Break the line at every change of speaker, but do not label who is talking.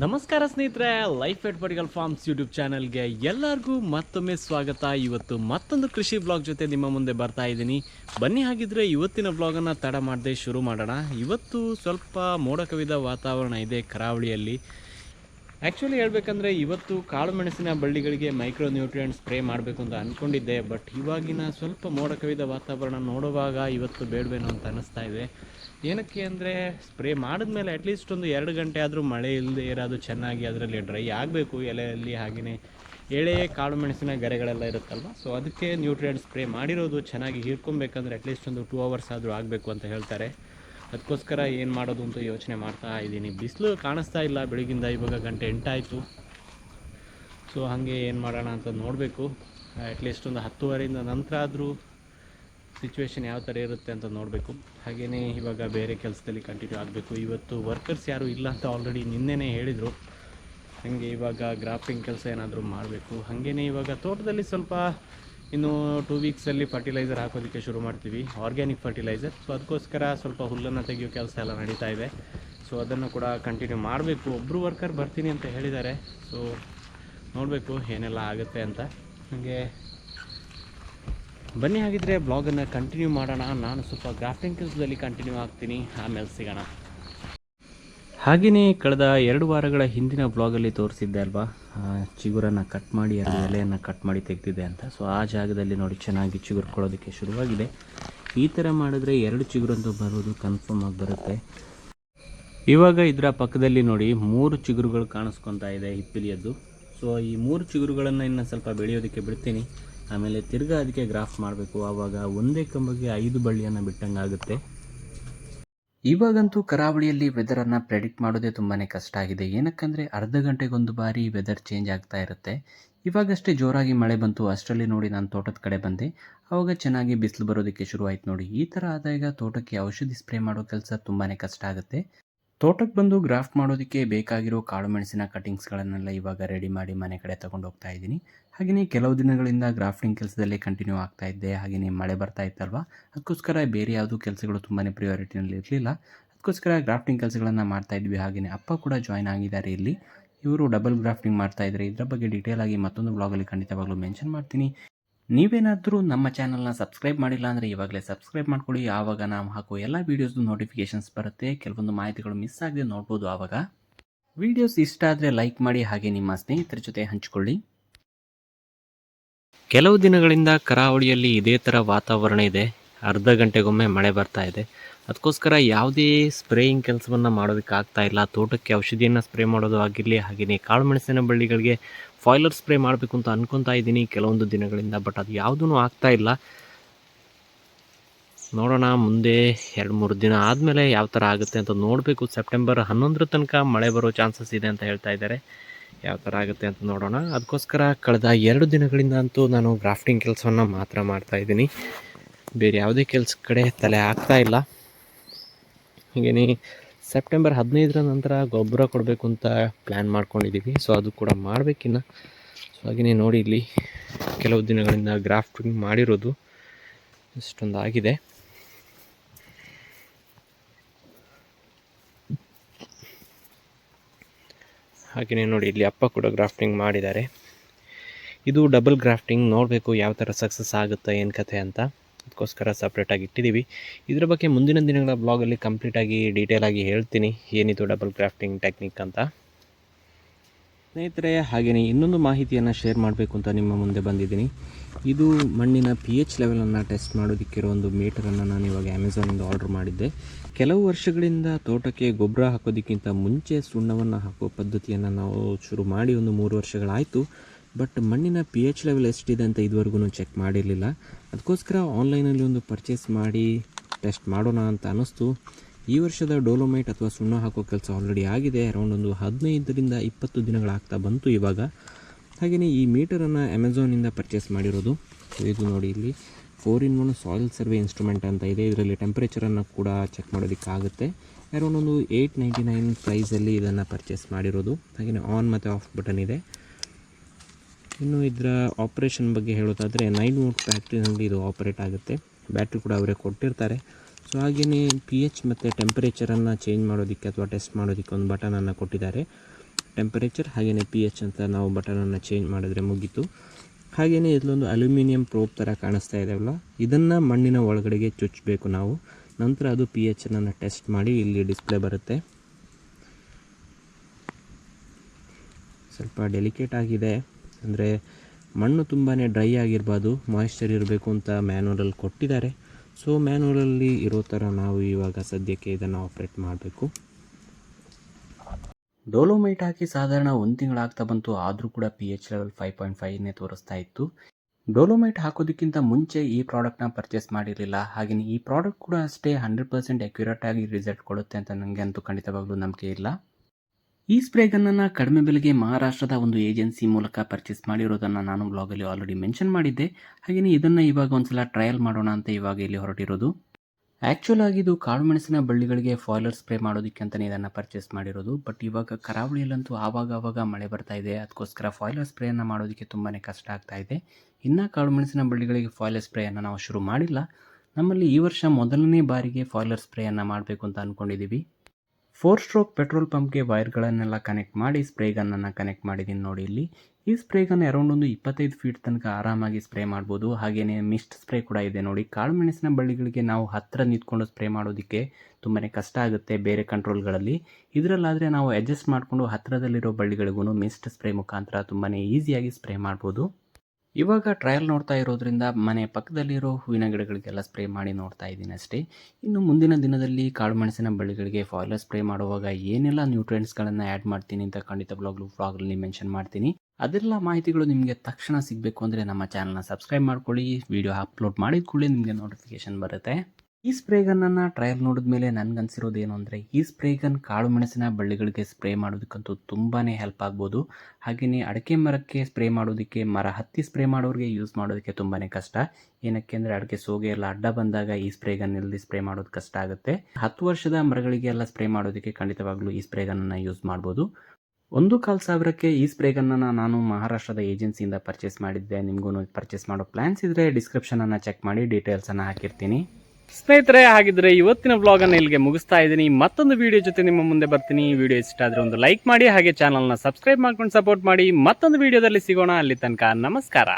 ನಮಸ್ಕಾರ ಸ್ನೇಹಿತರೆ life at Padigal farms YouTube ಚಾನಲ್ಗೆ ಎಲ್ಲರಿಗೂ ಮತ್ತೊಮ್ಮೆ ಸ್ವಾಗತ. ಇವತ್ತು ಮತ್ತೊಂದು ಕೃಷಿ ಬ್ಲಾಗ್ ಜೊತೆ ನಿಮ್ಮ ಮುಂದೆ ಬರ್ತಾ ಇದ್ದೀನಿ. ಬನ್ನಿ ಹಾಗಿದ್ರೆ ಇವತ್ತಿನ ಬ್ಲಾಗನ್ನು ತಡ ಮಾಡದೆ ಶುರು ಮಾಡೋಣ. ಇವತ್ತು ಸ್ವಲ್ಪ ಮೋಡ ಕವಿದ ವಾತಾವರಣ ಇದೆ ಕರಾವಳಿಯಲ್ಲಿ. ಆ್ಯಕ್ಚುಲಿ ಹೇಳ್ಬೇಕಂದ್ರೆ ಇವತ್ತು ಕಾಳು ಮೆಣಸಿನ ಬಳ್ಳಿಗಳಿಗೆ ಮೈಕ್ರೋ ನ್ಯೂಟ್ರಿಯೆಂಟ್ ಸ್ಪ್ರೇ ಮಾಡಬೇಕು ಅಂತ ಅಂದ್ಕೊಂಡಿದ್ದೆ ಬಟ್ ಇವಾಗಿನ ಸ್ವಲ್ಪ ಮೋಡ ಕವಿದ ವಾತಾವರಣ ನೋಡುವಾಗ ಇವತ್ತು ಬೇಡವೇನೋ ಅಂತ ಅನ್ನಿಸ್ತಾ ಇದೆ. ಏನಕ್ಕೆ ಅಂದರೆ ಸ್ಪ್ರೇ ಮಾಡಿದ್ಮೇಲೆ ಅಟ್ಲೀಸ್ಟ್ ಒಂದು ಎರಡು ಗಂಟೆ ಆದರೂ ಮಳೆ ಇಲ್ಲದೆ ಇರೋದು ಚೆನ್ನಾಗಿ ಅದರಲ್ಲಿ ಡ್ರೈ ಆಗಬೇಕು, ಎಲೆಯಲ್ಲಿ ಹಾಗೆಯೇ ಎಳೆ, ಕಾಳು, ಮೆಣಸಿನ ಗರೆಗಳೆಲ್ಲ ಇರುತ್ತಲ್ವ? ಸೊ ಅದಕ್ಕೆ ನ್ಯೂಟ್ರಿಯೆಂಟ್ ಸ್ಪ್ರೇ ಮಾಡಿರೋದು ಚೆನ್ನಾಗಿ ಹೀರ್ಕೊಬೇಕಂದ್ರೆ ಅಟ್ಲೀಸ್ಟ್ ಒಂದು ಟೂ ಅವರ್ಸ್ ಆದರೂ ಆಗಬೇಕು ಅಂತ ಹೇಳ್ತಾರೆ. ಅದಕ್ಕೋಸ್ಕರ ಏನು ಮಾಡೋದು ಅಂತ ಯೋಚನೆ ಮಾಡ್ತಾ ಇದ್ದೀನಿ. ಬಿಸಿಲು ಕಾಣಿಸ್ತಾ ಇಲ್ಲ ಬೆಳಗಿಂದ ಇವಾಗ ಗಂಟೆ ಎಂಟಾಯಿತು. ಸೊ ಹಾಗೆ ಏನು ಮಾಡೋಣ ಅಂತ ನೋಡಬೇಕು. ಅಟ್ಲೀಸ್ಟ್ ಒಂದು ಹತ್ತುವರೆಯಿಂದ ನಂತರ ಆದರೂ ಸಿಚುವೇಶನ್ ಯಾವ ಥರ ಇರುತ್ತೆ ಅಂತ ನೋಡಬೇಕು. ಹಾಗೆಯೇ ಇವಾಗ ಬೇರೆ ಕೆಲಸದಲ್ಲಿ ಕಂಟಿನ್ಯೂ ಆಗಬೇಕು. ಇವತ್ತು ವರ್ಕರ್ಸ್ ಯಾರೂ ಇಲ್ಲ ಅಂತ ಆಲ್ರೆಡಿ ನಿನ್ನೆನೇ ಹೇಳಿದರು. ಹಾಗೆ ಇವಾಗ ಗ್ರಾಫ್ಟಿಂಗ್ ಕೆಲಸ ಏನಾದರೂ ಮಾಡಬೇಕು. ಹಾಗೆಯೇ ಇವಾಗ ತೋಟದಲ್ಲಿ ಸ್ವಲ್ಪ ಇನ್ನು ಟೂ ವೀಕ್ಸಲ್ಲಿ ಫರ್ಟಿಲೈಸರ್ ಹಾಕೋದಕ್ಕೆ ಶುರು ಮಾಡ್ತೀವಿ. ಆರ್ಗ್ಯಾನಿಕ್ ಫರ್ಟಿಲೈಸರ್ ಸೊ ಅದಕ್ಕೋಸ್ಕರ ಸ್ವಲ್ಪ ಹುಲ್ಲನ್ನು ತೆಗೆಯೋ ಕೆಲಸ ಎಲ್ಲ ನಡೀತಾ ಇದೆ. ಸೊ ಅದನ್ನು ಕೂಡ ಕಂಟಿನ್ಯೂ ಮಾಡಬೇಕು. ಒಬ್ಬರು ವರ್ಕರ್ ಬರ್ತೀನಿ ಅಂತ ಹೇಳಿದ್ದಾರೆ. ಸೊ ನೋಡಬೇಕು ಏನೆಲ್ಲ ಆಗುತ್ತೆ ಅಂತ. ಹಾಗೆ ಬನ್ನಿ ಹಾಗಿದ್ರೆ ಬ್ಲಾಗನ್ನು ಕಂಟಿನ್ಯೂ ಮಾಡೋಣ. ನಾನು ಸ್ವಲ್ಪ ಗ್ರಾಫ್ಟಿಂಗ್ ಕೆಲಸದಲ್ಲಿ ಕಂಟಿನ್ಯೂ ಆಗ್ತೀನಿ. ಆಮೇಲೆ ಸಿಗೋಣ. ಹಾಗೆಯೇ ಕಳೆದ ಎರಡು ವಾರಗಳ ಹಿಂದಿನ ಬ್ಲಾಗಲ್ಲಿ ತೋರಿಸಿದ್ದೆ ಅಲ್ವಾ? ಚಿಗುರನ್ನು ಕಟ್ ಮಾಡಿ ಅದರ ಎಲೆಯನ್ನು ಕಟ್ ಮಾಡಿ ತೆಗೆದಿದೆ ಅಂತ. ಸೊ ಆ ಜಾಗದಲ್ಲಿ ನೋಡಿ ಚೆನ್ನಾಗಿ ಚಿಗುರ್ಕೊಳ್ಳೋದಕ್ಕೆ ಶುರುವಾಗಿದೆ. ಈ ಥರ ಮಾಡಿದ್ರೆ ಎರಡು ಚಿಗುರಂತೂ ಬರೋದು ಕನ್ಫರ್ಮ್ ಆಗಿ ಬರುತ್ತೆ. ಇವಾಗ ಇದರ ಪಕ್ಕದಲ್ಲಿ ನೋಡಿ ಮೂರು ಚಿಗುರುಗಳು ಕಾಣಿಸ್ಕೊತಾ ಇದೆ ಹಿಪ್ಪಿಲಿಯದ್ದು. ಸೊ ಈ ಮೂರು ಚಿಗುರುಗಳನ್ನು ಇನ್ನು ಸ್ವಲ್ಪ ಬೆಳೆಯೋದಕ್ಕೆ ಬಿಡ್ತೀನಿ. ಆಮೇಲೆ ತಿರ್ಗಾ ಅದಕ್ಕೆ ಗ್ರಾಫ್ ಮಾಡಬೇಕು. ಆವಾಗ ಒಂದೇ ಕಂಬಕ್ಕೆ ಐದು ಬಳ್ಳಿಯನ್ನು ಬಿಟ್ಟಂಗೆ ಆಗುತ್ತೆ ಇವಾಗಂತೂ ಕರಾವಳಿಯಲ್ಲಿ ವೆದರನ್ನು ಪ್ರೆಡಿಕ್ಟ್ ಮಾಡೋದೇ ತುಂಬಾ ಕಷ್ಟ ಆಗಿದೆ. ಏನಕ್ಕಂದರೆ ಅರ್ಧ ಗಂಟೆಗೊಂದು ಬಾರಿ ವೆದರ್ ಚೇಂಜ್ ಆಗ್ತಾ ಇರುತ್ತೆ. ಇವಾಗಷ್ಟೇ ಜೋರಾಗಿ ಮಳೆ ಬಂತು. ಅಷ್ಟರಲ್ಲಿ ನೋಡಿ ನಾನು ತೋಟದ ಕಡೆ ಬಂದೆ. ಆವಾಗ ಚೆನ್ನಾಗಿ ಬಿಸಿಲು ಬರೋದಕ್ಕೆ ಶುರು ಆಯ್ತು ನೋಡಿ. ಈ ಥರ ಆದಾಗ ತೋಟಕ್ಕೆ ಔಷಧಿ ಸ್ಪ್ರೇ ಮಾಡೋ ಕೆಲಸ ತುಂಬಾ ಕಷ್ಟ ಆಗುತ್ತೆ. ತೋಟಕ್ಕೆ ಬಂದು ಗ್ರಾಫ್ಟ್ ಮಾಡೋದಕ್ಕೆ ಬೇಕಾಗಿರೋ ಕಾಳು ಮೆಣಸಿನ ಕಟಿಂಗ್ಸ್ಗಳನ್ನೆಲ್ಲ ಇವಾಗ ರೆಡಿ ಮಾಡಿ ಮನೆ ಕಡೆ ತಗೊಂಡು ಹೋಗ್ತಾ ಇದ್ದೀನಿ. ಹಾಗೆಯೇ ಕೆಲವು ದಿನಗಳಿಂದ ಗ್ರಾಫ್ಟಿಂಗ್ ಕೆಲಸದಲ್ಲಿ ಕಂಟಿನ್ಯೂ ಆಗ್ತಾ ಇದ್ದೆ. ಹಾಗೆಯೇ ಮಳೆ ಬರ್ತಾ ಇತ್ತಲ್ವ? ಅದಕ್ಕೋಸ್ಕರ ಬೇರೆ ಯಾವುದೂ ಕೆಲಸಗಳು ತುಂಬಾ ಪ್ರಿಯಾರಿಟಿನಲ್ಲಿ ಇರಲಿಲ್ಲ. ಅದಕ್ಕೋಸ್ಕರ ಗ್ರಾಫ್ಟಿಂಗ್ ಕೆಲಸಗಳನ್ನು ಮಾಡ್ತಾ ಇದ್ವಿ. ಹಾಗೆಯೇ ಅಪ್ಪ ಕೂಡ ಜಾಯ್ನ್ ಆಗಿದ್ದಾರೆ ಇಲ್ಲಿ. ಇವರು ಡಬಲ್ ಗ್ರಾಫ್ಟಿಂಗ್ ಮಾಡ್ತಾ ಇದ್ದಾರೆ. ಇದರ ಬಗ್ಗೆ ಡೀಟೇಲ್ ಆಗಿ ಮತ್ತೊಂದು ಬ್ಲಾಗಲ್ಲಿ ಖಂಡಿತವಾಗ್ಲೂ ಮೆನ್ಷನ್ ಮಾಡ್ತೀನಿ. ನೀವೇನಾದರೂ ನಮ್ಮ ಚಾನಲ್ನ ಸಬ್ಸ್ಕ್ರೈಬ್ ಮಾಡಿಲ್ಲ ಅಂದರೆ ಇವಾಗಲೇ ಸಬ್ಸ್ಕ್ರೈಬ್ ಮಾಡ್ಕೊಳ್ಳಿ. ಆವಾಗ ನಾವು ಹಾಕೋ ಎಲ್ಲ ವೀಡಿಯೋಸ್ದು ನೋಟಿಫಿಕೇಷನ್ಸ್ ಬರುತ್ತೆ. ಕೆಲವೊಂದು ಮಾಹಿತಿಗಳು ಮಿಸ್ ಆಗದೆ ನೋಡ್ಬೋದು ಆವಾಗ. ವಿಡಿಯೋಸ್ ಇಷ್ಟ ಆದರೆ ಲೈಕ್ ಮಾಡಿ ಹಾಗೆ ನಿಮ್ಮ ಸ್ನೇಹಿತರ ಜೊತೆ ಹಂಚಿಕೊಳ್ಳಿ. ಕೆಲವು ದಿನಗಳಿಂದ ಕರಾವಳಿಯಲ್ಲಿ ಇದೇ ಥರ ವಾತಾವರಣ ಇದೆ. ಅರ್ಧ ಗಂಟೆಗೊಮ್ಮೆ ಮಳೆ ಬರ್ತಾ ಇದೆ. ಅದಕ್ಕೋಸ್ಕರ ಯಾವುದೇ ಸ್ಪ್ರೇಯಿಂಗ್ ಕೆಲಸವನ್ನು ಮಾಡೋದಕ್ಕಾಗ್ತಾ ಇಲ್ಲ. ತೋಟಕ್ಕೆ ಔಷಧಿಯನ್ನು ಸ್ಪ್ರೇ ಮಾಡೋದು ಆಗಿರಲಿ ಹಾಗೆಯೇ ಕಾಳು ಮೆಣಸಿನ ಬಳ್ಳಿಗಳಿಗೆ ಫಾಯ್ಲರ್ ಸ್ಪ್ರೇ ಮಾಡಬೇಕು ಅಂತ ಅನ್ಕೊತಾ ಇದ್ದೀನಿ ಕೆಲವೊಂದು ದಿನಗಳಿಂದ, ಬಟ್ ಅದು ಯಾವುದೂ ಆಗ್ತಾ ಇಲ್ಲ. ನೋಡೋಣ, ಮುಂದೆ ಎರಡು ಮೂರು ದಿನ ಆದಮೇಲೆ ಯಾವ ಥರ ಆಗುತ್ತೆ ಅಂತ ನೋಡಬೇಕು. ಸೆಪ್ಟೆಂಬರ್ ಹನ್ನೊಂದರ ತನಕ ಮಳೆ ಬರೋ ಚಾನ್ಸಸ್ ಇದೆ ಅಂತ ಹೇಳ್ತಾ ಇದ್ದಾರೆ. ಯಾವ ಥರ ಆಗುತ್ತೆ ಅಂತ ನೋಡೋಣ. ಅದಕ್ಕೋಸ್ಕರ ಕಳೆದ ಎರಡು ದಿನಗಳಿಂದ ಅಂತೂ ನಾನು ಗ್ರಾಫ್ಟಿಂಗ್ ಕೆಲಸವನ್ನು ಮಾತ್ರ ಮಾಡ್ತಾ ಇದ್ದೀನಿ. ಬೇರೆ ಯಾವುದೇ ಕೆಲಸ ಕಡೆ ತಲೆ ಆಗ್ತಾ ಇಲ್ಲ. ಹಾಗೆಯೇ ಸೆಪ್ಟೆಂಬರ್ ಹದಿನೈದರ ನಂತರ ಗೊಬ್ಬರ ಕೊಡಬೇಕು ಅಂತ ಪ್ಲ್ಯಾನ್ ಮಾಡ್ಕೊಂಡಿದ್ದೀವಿ ಸೊ ಅದು ಕೂಡ ಮಾಡಬೇಕಿನ್ನ. ಸೊ ಹಾಗೆಯೇ ನೋಡಿ ಇಲ್ಲಿ ಕೆಲವು ದಿನಗಳಿಂದ ಗ್ರಾಫ್ಟಿಂಗ್ ಮಾಡಿರೋದು. ಇಷ್ಟೊಂದು ಆಗಿದೆ. ಹಾಗೆಯೇ ನೋಡಿ ಇಲ್ಲಿ ಅಪ್ಪ ಕೂಡ ಗ್ರಾಫ್ಟಿಂಗ್ ಮಾಡಿದ್ದಾರೆ. ಇದು ಡಬಲ್ ಗ್ರಾಫ್ಟಿಂಗ್ ನೋಡಬೇಕು ಯಾವ ಥರ ಸಕ್ಸಸ್ ಆಗುತ್ತೆ ಏನು ಕಥೆ ಅಂತ. ಅದಕ್ಕೋಸ್ಕರ ಸಪ್ರೇಟಾಗಿ ಇಟ್ಟಿದ್ದೀವಿ. ಇದರ ಬಗ್ಗೆ ಮುಂದಿನ ದಿನಗಳ ಬ್ಲಾಗಲ್ಲಿ ಕಂಪ್ಲೀಟಾಗಿ ಡೀಟೇಲಾಗಿ ಹೇಳ್ತೀನಿ. ಏನಿದು ಡಬಲ್ ಕ್ರಾಫ್ಟಿಂಗ್ ಟೆಕ್ನಿಕ್ ಅಂತ. ಸ್ನೇಹಿತರೆ ಹಾಗೆಯೇ ಇನ್ನೊಂದು ಮಾಹಿತಿಯನ್ನು ಶೇರ್ ಮಾಡಬೇಕು ಅಂತ ನಿಮ್ಮ ಮುಂದೆ ಬಂದಿದ್ದೀನಿ. ಇದು ಮಣ್ಣಿನ ಪಿ ಎಚ್ ಲೆವೆಲನ್ನು ಟೆಸ್ಟ್ ಮಾಡೋದಕ್ಕಿರೋ ಒಂದು ಮೀಟರನ್ನು ನಾನು ಇವಾಗ ಅಮೆಝಾನಿಂದ ಆರ್ಡರ್ ಮಾಡಿದ್ದೆ. ಕೆಲವು ವರ್ಷಗಳಿಂದ ತೋಟಕ್ಕೆ ಗೊಬ್ಬರ ಹಾಕೋದಕ್ಕಿಂತ ಮುಂಚೆ ಸುಣ್ಣವನ್ನು ಹಾಕೋ ಪದ್ಧತಿಯನ್ನು ನಾವು ಶುರು ಮಾಡಿ ಒಂದು ಮೂರು ವರ್ಷಗಳಾಯಿತು. ಬಟ್ ಮಣ್ಣಿನ ಪಿ ಎಚ್ ಲೆವೆಲ್ ಎಷ್ಟಿದೆ ಅಂತ ಇದುವರೆಗೂ ಚೆಕ್ ಮಾಡಿರಲಿಲ್ಲ. ಅದಕ್ಕೋಸ್ಕರ ಆನ್ಲೈನಲ್ಲಿ ಒಂದು ಪರ್ಚೇಸ್ ಮಾಡಿ ಟೆಸ್ಟ್ ಮಾಡೋಣ ಅಂತ ಅನ್ನಿಸ್ತು. ಈ ವರ್ಷದ ಡೋಲೋಮೈಟ್ ಅಥವಾ ಸುಣ್ಣ ಹಾಕೋ ಕೆಲಸ ಆಲ್ರೆಡಿ ಆಗಿದೆ. ಅರೌಂಡ್ ಒಂದು ಹದಿನೈದರಿಂದ ಇಪ್ಪತ್ತು ದಿನಗಳಾಗ್ತಾ ಬಂತು ಇವಾಗ. ಹಾಗೆಯೇ ಈ ಮೀಟರನ್ನು ಅಮೆಝಾನಿಂದ ಪರ್ಚೇಸ್ ಮಾಡಿರೋದು. ಇದು ನೋಡಿ ಇಲ್ಲಿ four in one soil survey instrument ಅಂತ ಇದೆ. ಇದರಲ್ಲಿ ಟೆಂಪ್ರೇಚರನ್ನು ಕೂಡ ಚೆಕ್ ಮಾಡೋದಕ್ಕಾಗುತ್ತೆ ಅರೌಂಡ್ ಒಂದು ಏಯ್ಟ್ ನೈಂಟಿ ನೈನ್ ಪ್ರೈಸಲ್ಲಿ ಇದನ್ನು ಪರ್ಚೇಸ್ ಮಾಡಿರೋದು. ಹಾಗೆಯೇ ಆನ್ ಮತ್ತು ಆಫ್ ಬಟನ್ ಇದೆ. ಇನ್ನು ಇದರ ಆಪ್ರೇಷನ್ ಬಗ್ಗೆ ಹೇಳೋದಾದರೆ ನೈನ್ ವೋಲ್ಟ್ ಬ್ಯಾಟ್ರಿನಲ್ಲಿ ಇದು ಆಪ್ರೇಟ್ ಆಗುತ್ತೆ. ಬ್ಯಾಟ್ರಿ ಕೂಡ ಅವರೇ ಕೊಟ್ಟಿರ್ತಾರೆ. ಸೊ ಹಾಗೆಯೇ ಪಿ ಎಚ್ ಮತ್ತು ಟೆಂಪ್ರೇಚರನ್ನು ಚೇಂಜ್ ಮಾಡೋದಕ್ಕೆ ಅಥವಾ ಟೆಸ್ಟ್ ಮಾಡೋದಕ್ಕೆ ಒಂದು ಬಟನನ್ನು ಕೊಟ್ಟಿದ್ದಾರೆ.
ಟೆಂಪರೇಚರ್ ಹಾಗೆಯೇ ಪಿ ಎಚ್ ಅಂತ ನಾವು ಬಟನನ್ನು ಚೇಂಜ್ ಮಾಡಿದ್ರೆ ಮುಗೀತು. ಹಾಗೆಯೇ ಇದೊಂದು ಅಲ್ಯೂಮಿನಿಯಂ ಪ್ರೋಪ್ ಥರ ಕಾಣಿಸ್ತಾ ಇದೆಯಲ್ಲ ಇದನ್ನು ಮಣ್ಣಿನ ಒಳಗಡೆಗೆ ಚುಚ್ಚಬೇಕು ನಾವು. ನಂತರ ಅದು ಪಿ ಎಚ್ ಟೆಸ್ಟ್ ಮಾಡಿ ಇಲ್ಲಿ ಡಿಸ್ಪ್ಲೇ ಬರುತ್ತೆ. ಸ್ವಲ್ಪ ಡೆಲಿಕೇಟ್ ಆಗಿದೆ. ಅಂದರೆ ಮಣ್ಣು ತುಂಬಾ ಡ್ರೈ ಆಗಿರ್ಬಾರ್ದು ಮಾಯಿಶ್ಚರ್ ಇರಬೇಕು ಅಂತ ಮ್ಯಾನ್ಯೂರಲ್ಲಿ ಕೊಟ್ಟಿದ್ದಾರೆ. ಸೊ ಮ್ಯಾನ್ಯೂರಲ್ಲಿ ಇರೋ ಥರ ನಾವು ಇವಾಗ ಸದ್ಯಕ್ಕೆ ಇದನ್ನು ಆಪ್ರೇಟ್ ಮಾಡಬೇಕು.
ಡೋಲೋಮೈಟ್ ಹಾಕಿ ಸಾಧಾರಣ ಒಂದು ತಿಂಗಳಾಗ್ತಾ ಬಂತು, ಆದರೂ ಕೂಡ P H level five point ಫೈವ್ನೇ ತೋರಿಸ್ತಾ ಇತ್ತು. ಡೋಲೋಮೈಟ್ ಹಾಕೋದಕ್ಕಿಂತ ಮುಂಚೆ ಈ ಪ್ರಾಡಕ್ಟ್ನ ಪರ್ಚೇಸ್ ಮಾಡಿರಲಿಲ್ಲ. ಹಾಗೆಯೇ ಈ ಪ್ರಾಡಕ್ಟ್ ಕೂಡ ಅಷ್ಟೇ ಹಂಡ್ರೆಡ್ ಪರ್ಸೆಂಟ್ ಅಕ್ಯುರೇಟ್ ಆಗಿ ರಿಸಲ್ಟ್ ಕೊಡುತ್ತೆ ಅಂತ ನನಗೆ ಅಂತೂ ಖಂಡಿತವಾಗ್ಲೂ ನಂಬಿಕೆ ಇಲ್ಲ. ಈ ಸ್ಪ್ರೇ ಗನ್ನನ್ನು ಕಡಿಮೆ ಬೆಲೆಗೆ ಮಹಾರಾಷ್ಟ್ರದ ಒಂದು ಏಜೆನ್ಸಿ ಮೂಲಕ ಪರ್ಚೇಸ್ ಮಾಡಿರೋದನ್ನು ನಾನು ಬ್ಲಾಗಲ್ಲಿ ಆಲ್ರೆಡಿ ಮೆನ್ಷನ್ ಮಾಡಿದ್ದೆ. ಹಾಗೆಯೇ ಇದನ್ನು ಇವಾಗ ಒಂದ್ಸಲ ಟ್ರಯಲ್ ಮಾಡೋಣ ಅಂತ ಇವಾಗ ಇಲ್ಲಿ ಹೊರಟಿರೋದು. ಆ್ಯಕ್ಚುಲ್ ಆಗಿ ಇದು ಕಾಳು ಮೆಣಸಿನ ಬಳ್ಳಿಗಳಿಗೆ ಫಾಯ್ಲರ್ ಸ್ಪ್ರೇ ಮಾಡೋದಕ್ಕೆ ಅಂತಲೇ ಇದನ್ನು ಪರ್ಚೇಸ್ ಮಾಡಿರೋದು. ಬಟ್ ಇವಾಗ ಕರಾವಳಿಯಲ್ಲಂತೂ ಆವಾಗ ಆವಾಗ ಮಳೆ ಬರ್ತಾ ಇದೆ. ಅದಕ್ಕೋಸ್ಕರ ಫಾಯ್ಲರ್ ಸ್ಪ್ರೇಯನ್ನು ಮಾಡೋದಕ್ಕೆ ತುಂಬಾ ಕಷ್ಟ ಆಗ್ತಾ ಇದೆ. ಇನ್ನು ಕಾಳು ಮೆಣಸಿನ ಬಳ್ಳಿಗಳಿಗೆ ಫಾಯ್ಲರ್ ಸ್ಪ್ರೇಯನ್ನು ನಾವು ಶುರು ಮಾಡಿಲ್ಲ. ನಮ್ಮಲ್ಲಿ ಈ ವರ್ಷ ಮೊದಲನೇ ಬಾರಿಗೆ ಫಾಯ್ಲರ್ ಸ್ಪ್ರೇಯನ್ನು ಮಾಡಬೇಕು ಅಂತ ಅಂದ್ಕೊಂಡಿದ್ದೀವಿ ಫೋರ್ ಸ್ಟ್ರೋಕ್ ಪೆಟ್ರೋಲ್ ಪಂಪ್ಗೆ ವೈರ್ಗಳನ್ನೆಲ್ಲ ಕನೆಕ್ಟ್ ಮಾಡಿ ಸ್ಪ್ರೇ ಗನ್ನನ್ನು ಕನೆಕ್ಟ್ ಮಾಡಿದ್ದೀನಿ ನೋಡಿ ಇಲ್ಲಿ. ಈ ಸ್ಪ್ರೇ ಗನ್ ಅರೌಂಡ್ ಒಂದು ಇಪ್ಪತ್ತೈದು ಫೀಟ್ ತನಕ ಆರಾಮಾಗಿ ಸ್ಪ್ರೇ ಮಾಡ್ಬೋದು. ಹಾಗೆಯೇ ಮಿಸ್ಟ್ ಸ್ಪ್ರೇ ಕೂಡ ಇದೆ ನೋಡಿ. ಕಾಳು ಮೆಣಸಿನ ಬಳ್ಳಿಗಳಿಗೆ ನಾವು ಹತ್ತಿರ ನಿಂತ್ಕೊಂಡು ಸ್ಪ್ರೇ ಮಾಡೋದಕ್ಕೆ ತುಂಬಾ ಕಷ್ಟ ಆಗುತ್ತೆ ಬೇರೆ ಕಂಟ್ರೋಲ್ಗಳಲ್ಲಿ. ಇದರಲ್ಲಾದರೆ ನಾವು ಅಡ್ಜಸ್ಟ್ ಮಾಡಿಕೊಂಡು ಹತ್ತಿರದಲ್ಲಿರೋ ಬಳ್ಳಿಗಳಿಗೂ ಮಿಸ್ಟ್ ಸ್ಪ್ರೇ ಮುಖಾಂತರ ತುಂಬಾ ಈಸಿಯಾಗಿ ಸ್ಪ್ರೇ ಮಾಡ್ಬೋದು. ಇವಾಗ ಟ್ರಯಲ್ ನೋಡ್ತಾ ಇರೋದ್ರಿಂದ ಮನೆ ಪಕ್ಕದಲ್ಲಿರೋ ಹೂವಿನ ಗಿಡಗಳಿಗೆಲ್ಲ ಸ್ಪ್ರೇ ಮಾಡಿ ನೋಡ್ತಾ ಇದ್ದೀನಿ ಅಷ್ಟೇ. ಇನ್ನು ಮುಂದಿನ ದಿನದಲ್ಲಿ ಕಾಳು ಮೆಣಸಿನ ಬಳ್ಳಿಗಳಿಗೆ ಫಾಯ್ಲರ್ ಸ್ಪ್ರೇ ಮಾಡುವಾಗ ಏನೆಲ್ಲ ನ್ಯೂಟ್ರಿಯೆಂಟ್ಸ್ಗಳನ್ನು ಆ್ಯಡ್ ಮಾಡ್ತೀನಿ ಅಂತ ಖಂಡಿತ ಬ್ಲಾಗ್ಲು ಫ್ಲಾಗ್ಲಿ ಮೆನ್ಷನ್ ಮಾಡ್ತೀನಿ. ಅದೆಲ್ಲ ಮಾಹಿತಿಗಳು ನಿಮಗೆ ತಕ್ಷಣ ಸಿಗಬೇಕು ಅಂದರೆ ನಮ್ಮ ಚಾನಲ್ನ ಸಬ್ಸ್ಕ್ರೈಬ್ ಮಾಡ್ಕೊಳ್ಳಿ. ವಿಡಿಯೋ ಅಪ್ಲೋಡ್ ಮಾಡಿದ ಕೂಡಲೇ ನಿಮಗೆ ನೋಟಿಫಿಕೇಶನ್ ಬರುತ್ತೆ. ಈ ಸ್ಪ್ರೇ ಗನ್ನನ್ನು ಟ್ರಯಲ್ ನೋಡಿದ ಮೇಲೆ ನನಗನ್ಸಿರೋದು ಏನು ಅಂದರೆ, ಈ ಸ್ಪ್ರೇ ಗನ್ ಕಾಳು ಮೆಣಸಿನ ಬಳ್ಳಿಗಳಿಗೆ ಸ್ಪ್ರೇ ಮಾಡೋದಕ್ಕಂತೂ ತುಂಬಾ ಹೆಲ್ಪ್ ಆಗ್ಬೋದು. ಹಾಗೆಯೇ ಅಡಿಕೆ ಮರಕ್ಕೆ ಸ್ಪ್ರೇ ಮಾಡೋದಕ್ಕೆ, ಮರ ಹತ್ತಿ ಸ್ಪ್ರೇ ಮಾಡೋರಿಗೆ ಯೂಸ್ ಮಾಡೋದಕ್ಕೆ ತುಂಬಾ ಕಷ್ಟ. ಏನಕ್ಕೆ ಅಂದರೆ ಅಡಿಕೆ ಸೋಗೆ ಎಲ್ಲ ಅಡ್ಡ ಬಂದಾಗ ಈ ಸ್ಪ್ರೇ ಗನ್ ಇಲ್ಲದೆ ಸ್ಪ್ರೇ ಮಾಡೋದು ಕಷ್ಟ ಆಗುತ್ತೆ. ಹತ್ತು ವರ್ಷದ ಮರಗಳಿಗೆ ಎಲ್ಲ ಸ್ಪ್ರೇ ಮಾಡೋದಕ್ಕೆ ಖಂಡಿತವಾಗ್ಲೂ ಈ ಸ್ಪ್ರೇ ಯೂಸ್ ಮಾಡ್ಬೋದು. ಒಂದು ಕಾಲು ಸಾವಿರಕ್ಕೆ ಈ ಸ್ಪ್ರೇ ನಾನು ಮಹಾರಾಷ್ಟ್ರದ ಏಜೆನ್ಸಿಯಿಂದ ಪರ್ಚೇಸ್ ಮಾಡಿದ್ದೆ. ನಿಮಗೂ ಪರ್ಚೇಸ್ ಮಾಡೋ ಪ್ಲ್ಯಾನ್ಸ್ ಇದ್ದರೆ ಡಿಸ್ಕ್ರಿಪ್ಷನನ್ನು ಚೆಕ್ ಮಾಡಿ ಡೀಟೇಲ್ಸನ್ನು ಹಾಕಿರ್ತೀನಿ. ಸ್ನೇಹಿತರೆ, ಹಾಗಿದ್ರೆ ಇವತ್ತಿನ ವ್ಲಾಗನ್ನು ಇಲ್ಲಿಗೆ ಮುಗಿಸ್ತಾ ಇದ್ದೀನಿ. ಮತ್ತೊಂದು ವಿಡಿಯೋ ಜೊತೆ ನಿಮ್ಮ ಮುಂದೆ ಬರ್ತೀನಿ. ವಿಡಿಯೋ ಇಷ್ಟ ಆದ್ರೆ ಒಂದು ಲೈಕ್ ಮಾಡಿ, ಹಾಗೆ ಚಾನಲ್ನ ಸಬ್ಸ್ಕ್ರೈಬ್ ಮಾಡ್ಕೊಂಡು ಸಪೋರ್ಟ್ ಮಾಡಿ. ಮತ್ತೊಂದು ವಿಡಿಯೋದಲ್ಲಿ ಸಿಗೋಣ. ಅಲ್ಲಿ ತನಕ ನಮಸ್ಕಾರ.